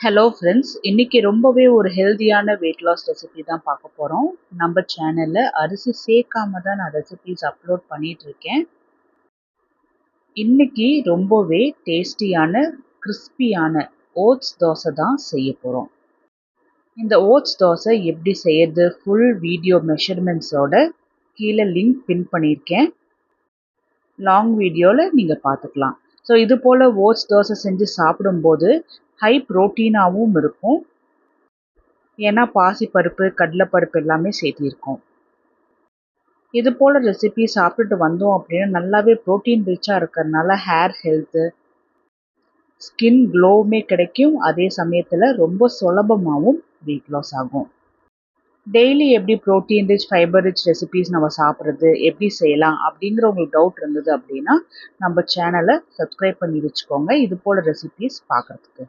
Hello friends இன்னைக்கு ரொம்பவே ஒரு ஹெல்தியான வெயிட் லாஸ் ரெசிபி தான் பார்க்க போகிறோம் நம்ம சேனலில் அரிசி சேர்க்காம தான் நான் ரெசிபிஸ் அப்லோட் பண்ணிட்டு இருக்கேன். இன்னைக்கு ரொம்பவே டேஸ்டியான கிறிஸ்பியான ஓட்ஸ் தோசை தான் செய்ய போகிறோம் இந்த ஓட்ஸ் தோசை எப்படி செய்யறது ஃபுல் வீடியோ மெஷர்மெண்ட்ஸோட கீழே லிங்க் பின் பண்ணியிருக்கேன். லாங் வீடியோவில் நீங்கள் பார்த்துக்கலாம். ஸோ இது போல் ஓட்ஸ் தோசை செஞ்சு சாப்பிடும்போது ஹை ப்ரோட்டீனாகவும் இருக்கும். ஏன்னா பாசிப்பருப்பு கடலைப்பருப்பு எல்லாமே சேர்த்திருக்கோம். இது போல் ரெசிபி சாப்பிட்டுட்டு வந்தோம் அப்படின்னா நல்லாவே ப்ரோட்டீன் ரிச்சாக இருக்கிறதுனால ஹேர் ஹெல்த்து ஸ்கின் க்ளோவுமே கிடைக்கும். அதே சமயத்தில் ரொம்ப சுலபமாகவும் வெயிட் லாஸ் ஆகும். டெய்லி எப்படி protein rich fibre rich recipes நம்ம சாப்பிட்றது எப்படி செய்யலாம் அப்படிங்கிற உங்களுக்கு டவுட் இருந்தது அப்படின்னா நம்ம சேனலை சப்ஸ்கிரைப் பண்ணி வச்சுக்கோங்க. இது போல் ரெசிபிஸ் பார்க்குறதுக்கு.